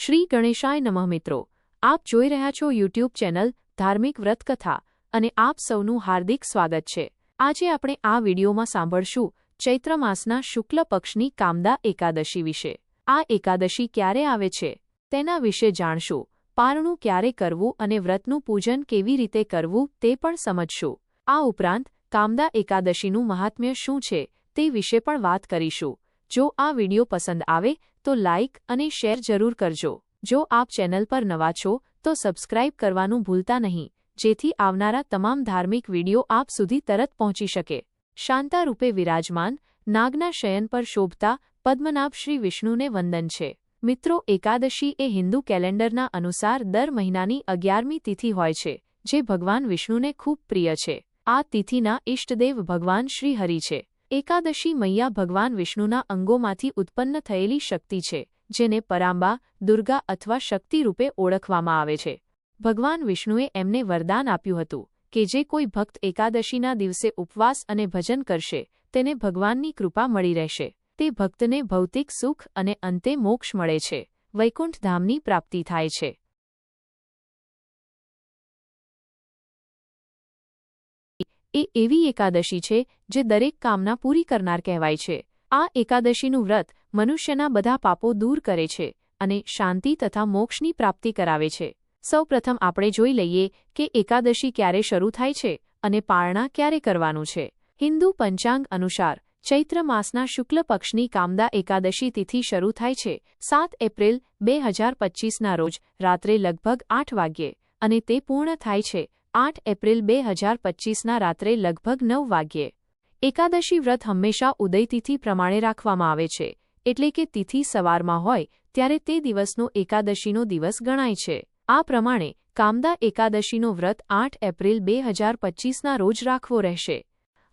શ્રી ગણેશાય નમઃ મિત્રો. આપ જોઈ રહ્યા છો યુટ્યુબ ચેનલ ધાર્મિક વ્રતકથા અને આપ સૌનું હાર્દિક સ્વાગત છે. આજે આપણે આ વિડીયોમાં સાંભળશું ચૈત્ર માસના શુક્લ પક્ષની કામદા એકાદશી વિશે. આ એકાદશી ક્યારે આવે છે? તેના વિશે જાણશું. પારણું ક્યારે કરવું અને વ્રતનું પૂજન કેવી રીતે કરવું તે પણ સમજશું. આ ઉપરાંત કામદા એકાદશીનું મહાત્મ્ય શું છે તે વિશે પણ વાત કરીશું. જો આ વિડિયો પસંદ આવે તો લાઇક અને શેર જરૂર કરજો. જો આપ ચેનલ પર નવા છો, તો સબસ્ક્રાઇબ કરવાનું ભૂલતા નહીં, જેથી આવનારા તમામ ધાર્મિક વીડિયો આપ સુધી તરત પહોંચી શકે. શાંતા રૂપે વિરાજમાન, નાગના શયન પર શોભતા, પદ્મનાભ શ્રી વિષ્ણુને વંદન છે. મિત્રો, એકાદશી એ હિન્દુ કેલેન્ડરના અનુસાર દર મહિનાની અગિયારમી તિથિ હોય છે, જે ભગવાન વિષ્ણુને ખૂબ પ્રિય છે. આ તિથિના ઇષ્ટદેવ ભગવાન શ્રી હરિ છે. એકાદશી મૈયા ભગવાન વિષ્ણુના અંગોમાંથી ઉત્પન્ન થયેલી શક્તિ છે, જેને પરાંબા, દુર્ગા અથવા શક્તિ રૂપે ઓળખવામાં આવે છે. ભગવાન વિષ્ણુએ એમને વરદાન આપ્યું હતું કે જે કોઈ ભક્ત એકાદશીના દિવસે ઉપવાસ અને ભજન કરશે, તેને ભગવાનની કૃપા મળી રહેશે. તે ભક્તને ભૌતિક સુખ અને અંતે મોક્ષ મળે છે. વૈકુંઠ ધામની પ્રાપ્તિ થાય છે. એ એવી એકાદશી છે જે દરેક કામના પૂરી કરનાર કહેવાય છે. આ એકાદશીનું વ્રત મનુષ્યના બધા પાપો દૂર કરે છે અને શાંતિ તથા મોક્ષની પ્રાપ્તિ કરાવે છે. સૌપ્રથમ આપણે જોઈ લઈએ કે એકાદશી ક્યારે શરૂ થાય છે અને પારણા ક્યારે કરવાનું છે. હિન્દુ પંચાંગ અનુસાર ચૈત્ર માસના શુક્લ પક્ષની કામદા એકાદશી તિથિ શરૂ થાય છે સાત એપ્રિલ બે હજાર પચીસના રોજ રાત્રે લગભગ આઠ વાગ્યે અને તે પૂર્ણ થાય છે આઠ એપ્રિલ બે હજાર પચીસના રાત્રે લગભગ નવ વાગ્યે. એકાદશી વ્રત હંમેશા ઉદયતિથિ પ્રમાણે રાખવામાં આવે છે, એટલે કે તિથિ સવારમાં હોય ત્યારે તે દિવસનો એકાદશીનો દિવસ ગણાય છે. આ પ્રમાણે કામદા એકાદશીનો વ્રત આઠ એપ્રિલ બે હજાર પચીસના રોજ રાખવો રહેશે.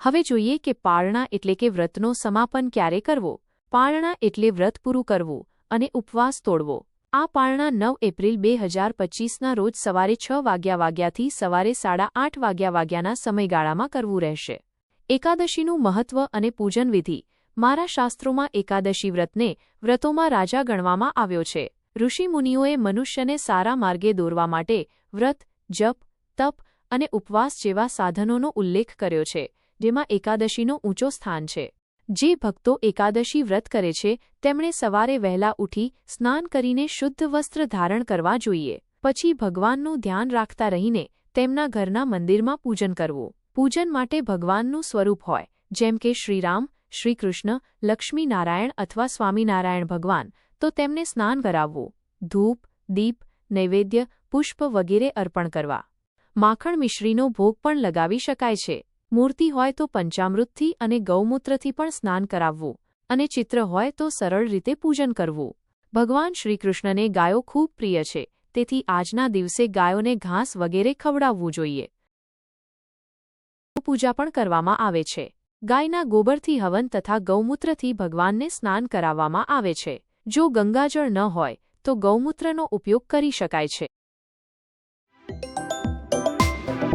હવે જોઈએ કે પાળણા એટલે કે વ્રતનો સમાપન ક્યારે કરવો? પાળણા એટલે વ્રત પૂરું કરવું અને ઉપવાસ તોડવો. આ પારણા નવ એપ્રિલ બે હજાર પચીસના રોજ સવારે છ વાગ્યા વાગ્યાથી સવારે સાડા આઠ વાગ્યા વાગ્યાના સમયગાળામાં કરવું રહેશે. એકાદશીનું મહત્વ અને પૂજન વિધિ મારા શાસ્ત્રોમાં એકાદશી વ્રતને વ્રતોમાં રાજા ગણવામાં આવ્યો છે. ઋષિમુનિઓએ મનુષ્યને સારા માર્ગે દોરવા માટે વ્રત, જપ, તપ અને ઉપવાસ જેવા સાધનોનો ઉલ્લેખ કર્યો છે, જેમાં એકાદશીનો ઊંચો સ્થાન છે. જે ભક્તો એકાદશી વ્રત કરે છે, તેમણે સવારે વહેલા ઉઠી સ્નાન કરીને શુદ્ધ વસ્ત્ર ધારણ કરવા જોઈએ. પછી ભગવાનનું ધ્યાન રાખતા રહીને તેમના ઘરના મંદિરમાં પૂજન કરવું. પૂજન માટે ભગવાનનું સ્વરૂપ હોય, જેમ કે શ્રીરામ, શ્રીકૃષ્ણ, લક્ષ્મીનારાયણ અથવા સ્વામિનારાયણ ભગવાન, તો તેમને સ્નાન કરાવવું. ધૂપ, દીપ, નૈવેદ્ય, પુષ્પ વગેરે અર્પણ કરવા. માખણ મિશ્રીનો ભોગ પણ લગાવી શકાય છે. મૂર્તિ હોય તો પંચામૃતથી અને ગૌમૂત્રથી પણ સ્નાન કરાવવું અને ચિત્ર હોય તો સરળ રીતે પૂજન કરવું. ભગવાન શ્રીકૃષ્ણને ગાયો ખૂબ પ્રિય છે, તેથી આજના દિવસે ગાયોને ઘાસ વગેરે ખવડાવવું જોઈએ. પૂજા પણ કરવામાં આવે છે. ગાયના ગોબરથી હવન તથા ગૌમૂત્રથી ભગવાનને સ્નાન કરાવવામાં આવે છે. જો ગંગાજળ ન હોય, તો ગૌમૂત્રનો ઉપયોગ કરી શકાય છે.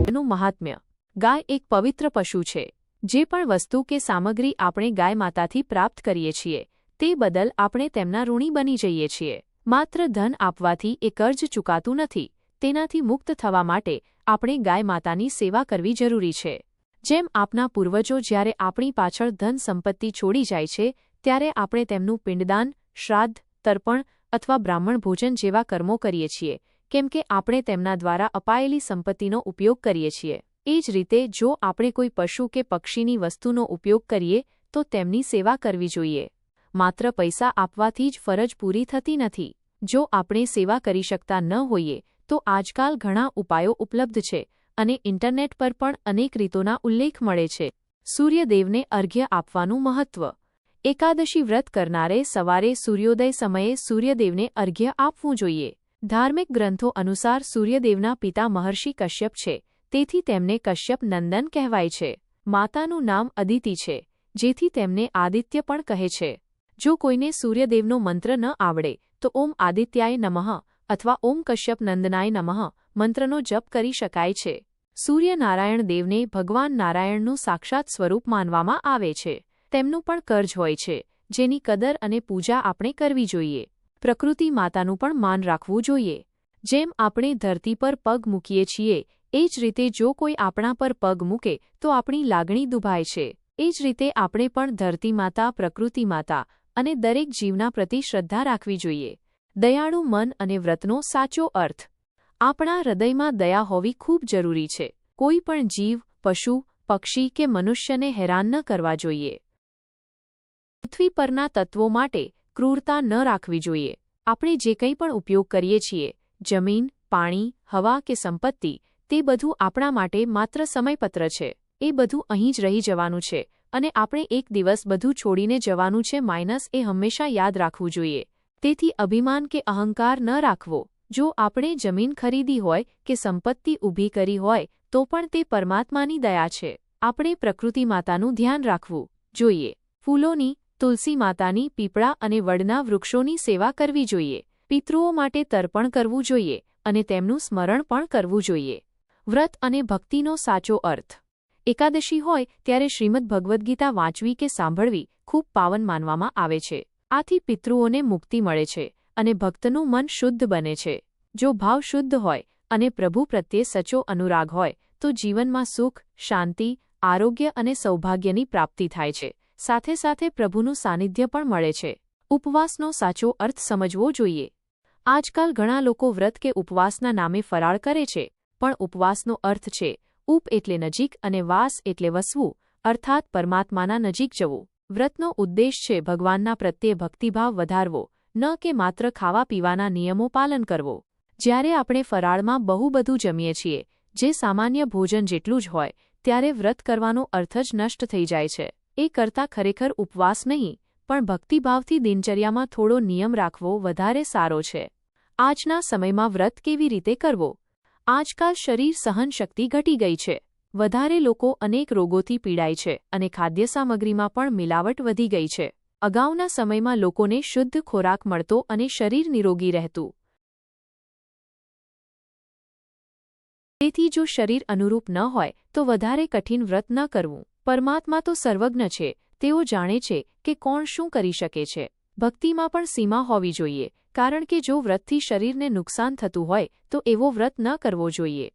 એનું મહાત્મ્ય ગાય એક પવિત્ર પશુ છે, જે પણ વસ્તુ કે સામગ્રી આપણે ગાય માતાથી પ્રાપ્ત કરીએ છીએ, તે બદલ આપણે તેમના ઋણી બની જઈએ છીએ. માત્ર ધન આપવાથી એ કર્જ ચૂકાતું નથી, તેનાથી મુક્ત થવા માટે આપણે ગાય માતાની સેવા કરવી જરૂરી છે. જેમ આપના પૂર્વજો જ્યારે આપણી પાછળ ધન સંપત્તિ છોડી જાય છે, ત્યારે આપણે તેમનું પિંડદાન, શ્રાદ્ધ, તર્પણ અથવા બ્રાહ્મણ ભોજન જેવા કર્મો કરીએ છીએ, કેમ કે આપણે તેમના દ્વારા અપાયેલી સંપત્તિનો ઉપયોગ કરીએ છીએ. એ જ રીતે જો આપણે કોઈ પશુ કે પક્ષીની વસ્તુનો ઉપયોગ કરીએ, તો તેમની સેવા કરવી જોઈએ. માત્ર પૈસા આપવાથી જ ફરજ પૂરી થતી નથી. જો આપણે સેવા કરી શકતા ન હોઈએ, તો આજકાલ ઘણા ઉપાયો ઉપલબ્ધ છે અને ઇન્ટરનેટ પર પણ અનેક રીતોના ઉલ્લેખ મળે છે. સૂર્યદેવને અર્ઘ્ય આપવાનું મહત્વ. એકાદશી વ્રત કરનારે સવારે સૂર્યોદય સમયે સૂર્યદેવને અર્ઘ્ય આપવું જોઈએ. ધાર્મિક ગ્રંથો અનુસાર સૂર્યદેવના પિતા મહર્ષિ કશ્યપ છે. તેથી તેમને કશ્યપ નંદન કહેવાય છે. માતાનું નામ અદિતિ છે, જેથી તેમને આદિત્ય પણ કહે છે. જો કોઈને સૂર્યદેવનો મંત્ર ન આવડે, તો ઓમ આદિત્યાય નમઃ અથવા ઓમ કશ્યપ નંદનાય નમઃ મંત્રનો જપ કરી શકાય છે. સૂર્યનારાયણ દેવને ભગવાન નારાયણનું સાક્ષાત સ્વરૂપ માનવામાં આવે છે. તેમનું પણ કર્જ હોય છે, જેની કદર અને પૂજા આપણે કરવી જોઈએ. પ્રકૃતિ માતાનું પણ માન રાખવું જોઈએ. જેમ આપણે ધરતી પર પગ મૂકીએ છીએ એ જ રીતે જો કોઈ આપણા પર પગ મૂકે, તો આપણી લાગણી દુભાય છે. એ જ રીતે આપણે પણ ધરતી માતા, પ્રકૃતિ માતા અને દરેક જીવના પ્રતિ શ્રદ્ધા રાખવી જોઈએ. દયાળુ મન અને વ્રતનો સાચો અર્થ. આપણા હૃદયમાં દયા હોવી ખૂબ જરૂરી છે. કોઈ પણ જીવ, પશુ, પક્ષી કે મનુષ્યને હેરાન ન કરવા જોઈએ. પૃથ્વી પરના તત્વો માટે ક્રૂરતા ન રાખવી જોઈએ. આપણે જે કંઈ પણ ઉપયોગ કરીએ છીએ, જમીન, પાણી, હવા કે સંપત્તિ તે બધું આપણા માટે માત્ર સમયપત્ર છે. એ બધું અહીં જ રહી જવાનું છે અને આપણે એક દિવસ બધું છોડીને જવાનું છે માઇનસ એ હંમેશા યાદ રાખવું જોઈએ. તેથી અભિમાન કે અહંકાર ન રાખવો. જો આપણે જમીન ખરીદી હોય કે સંપત્તિ ઊભી કરી હોય, તો પણ તે પરમાત્માની દયા છે. આપણે પ્રકૃતિ માતાનું ધ્યાન રાખવું જોઈએ. ફૂલોની, તુલસી માતાની, પીપળા અને વડના વૃક્ષોની સેવા કરવી જોઈએ. પિતૃઓ માટે તર્પણ કરવું જોઈએ અને તેમનું સ્મરણ પણ કરવું જોઈએ. વ્રત અને ભક્તિનો સાચો અર્થ. એકાદશી હોય ત્યારે શ્રીમદ ભગવદ્ ગીતા વાંચવી કે સાંભળવી ખૂબ પાવન માનવામાં આવે છે. આથી પિતૃઓને મુક્તિ મળે છે અને ભક્તનું મન શુદ્ધ બને છે. જો ભાવ શુદ્ધ હોય અને પ્રભુ પ્રત્યે સચો અનુરાગ હોય, તો જીવનમાં સુખ, શાંતિ, આરોગ્ય અને સૌભાગ્યની પ્રાપ્તિ થાય છે. સાથે સાથે પ્રભુનું સાનિધ્ય પણ મળે છે. ઉપવાસનો સાચો અર્થ સમજવો જોઈએ. આજકાલ ઘણા લોકો વ્રત કે ઉપવાસના નામે ફરાળ કરે છે પણ ઉપવાસનો અર્થ છે, ઉપ એટલે નજીક અને વાસ એટલે વસવું, અર્થાત પરમાત્માના નજીક જવું. વ્રતનો ઉદ્દેશ છે ભગવાનના પ્રત્યે ભક્તિભાવ વધારવો, ન કે માત્ર ખાવા પીવાના નિયમો પાલન કરવો. જ્યારે આપણે ફરાળમાં બહુ બધું જમીએ છીએ, જે સામાન્ય ભોજન જેટલું જ હોય, ત્યારે વ્રત કરવાનો અર્થ જ નષ્ટ થઈ જાય છે. એ કરતાં ખરેખર ઉપવાસ નહીં, પણ ભક્તિભાવથી દિનચર્યામાં થોડો નિયમ રાખવો વધારે સારો છે. આજના સમયમાં વ્રત કેવી રીતે કરવો? આજકાલ શરીર સહનશક્તિ ઘટી ગઈ છે. વધારે લોકો અનેક રોગોથી પીડાય છે અને ખાદ્ય સામગ્રીમાં પણ મિલાવટ વધી ગઈ છે. અગાઉના સમયમાં લોકોને શુદ્ધ ખોરાક મળતો અને શરીર નિરોગી રહેતું. તેથી જો શરીર અનુરૂપ ન હોય, તો વધારે કઠિન વ્રત ન કરવું. પરમાત્મા તો સર્વજ્ઞ છે. તેઓ જાણે છે કે કોણ શું કરી શકે છે. ભક્તિમાં પણ સીમા હોવી જોઈએ. કારણ કે જો વ્રતથી શરીરને નુકસાન થતું હોય, તો એવો વ્રત ન કરવો જોઈએ.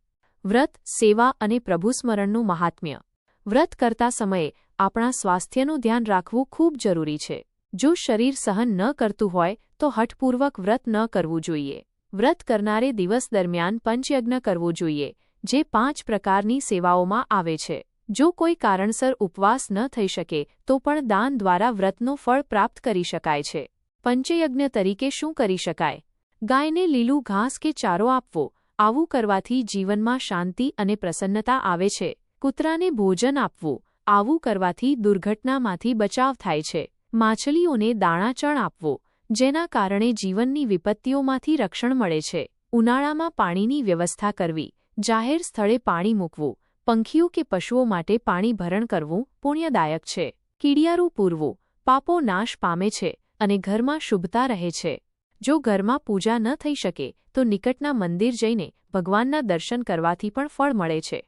વ્રત, સેવા અને પ્રભુસ્મરણનું મહાત્મ્ય. વ્રત કરતા સમયે આપણા સ્વાસ્થ્યનું ધ્યાન રાખવું ખૂબ જરૂરી છે. જો શરીર સહન ન કરતું હોય, તો હઠપૂર્વક વ્રત ન કરવું જોઈએ. વ્રત કરનારે દિવસ દરમિયાન પંચયજ્ઞ કરવો જોઈએ, જે પાંચ પ્રકારની સેવાઓમાં આવે છે. જો કોઈ કારણસર ઉપવાસ ન થઈ શકે, તો પણ દાન દ્વારા વ્રતનો ફળ પ્રાપ્ત કરી શકાય છે. પંચયજ્ઞ તરીકે શું કરી શકાય? ગાયને લીલું ઘાસ કે ચારો આપવો, આવું કરવાથી જીવનમાં શાંતિ અને પ્રસન્નતા આવે છે. કૂતરાને ભોજન આપવું, આવું કરવાથી દુર્ઘટનામાંથી બચાવ થાય છે. માછલીઓને દાણાચણ આપવો, જેના કારણે જીવનની વિપત્તિઓમાંથી રક્ષણ મળે છે. ઉનાળામાં પાણીની વ્યવસ્થા કરવી, જાહેર સ્થળે પાણી મૂકવું, પંખીઓ કે પશુઓ માટે પાણી ભરણ કરવું પુણ્યદાયક છે. કીડિયારું પૂરવું, પાપો નાશ પામે છે. અને ઘરમાં શુભતા રહે છે. જો ઘરમાં પૂજા ન થઈ શકે, તો નિકટના મંદિર જઈને ભગવાનના દર્શન કરવાથી પણ ફળ મળે છે.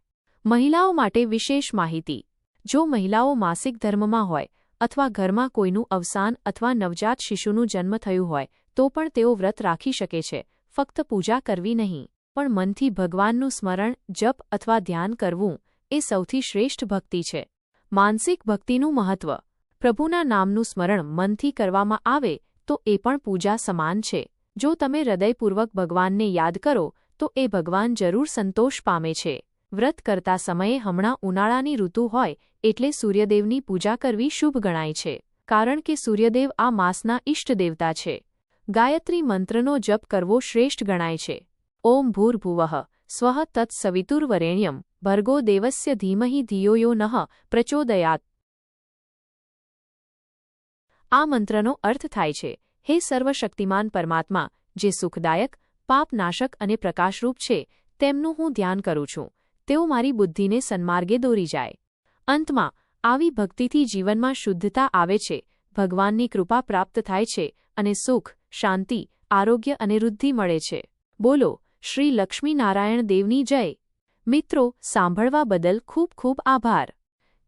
મહિલાઓ માટે વિશેષ માહિતી. જો મહિલાઓ માસિક ધર્મમાં હોય અથવા ઘરમાં કોઈનું અવસાન અથવા નવજાત શિશુનું જન્મ થયું હોય, તો પણ તેઓ વ્રત રાખી શકે છે. ફક્ત પૂજા કરવી નહીં, પણ મનથી ભગવાનનું સ્મરણ, જપ અથવા ધ્યાન કરવું એ સૌથી શ્રેષ્ઠ ભક્તિ છે. માનસિક ભક્તિનું મહત્વ. પ્રભુના નામનું સ્મરણ મનથી કરવામાં આવે તો એ પણ પૂજા સમાન છે. જો તમે હૃદયપૂર્વક ભગવાનને યાદ કરો, તો એ ભગવાન જરૂર સંતોષ પામે છે. વ્રત કરતા સમયે હમણાં ઉનાળાની ઋતુ હોય, એટલે સૂર્યદેવની પૂજા કરવી શુભ ગણાય છે. કારણ કે સૂર્યદેવ આ માસના ઇષ્ટદેવતા છે. ગાયત્રી મંત્રનો જપ કરવો શ્રેષ્ઠ ગણાય છે. ઓમ ભૂર્ભુવઃ સ્વ તત્સવિતુર્વરેણ્યમ, ભર્ગો દેવસ્ય ધીમહિ ધિયો નઃ પ્રચોદયાત આ મંત્રનો અર્થ થાય છે, હે સર્વશક્તિમાન પરમાત્મા, જે સુખદાયક, પાપનાશક અને પ્રકાશરૂપ છે, તેમનું હું ધ્યાન કરું છું, તેઓ મારી બુદ્ધિને સન્માર્ગે દોરી જાય. અંતમાં, આવી ભક્તિથી જીવનમાં શુદ્ધતા આવે છે, ભગવાનની કૃપા પ્રાપ્ત થાય છે અને સુખ, શાંતિ, આરોગ્ય અને વૃદ્ધિ મળે છે. બોલો, શ્રી લક્ષ્મીનારાયણ દેવની જય. મિત્રો, સાંભળવા બદલ ખૂબ ખૂબ આભાર.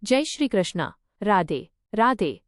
જય શ્રી કૃષ્ણ. રાધે રાધે.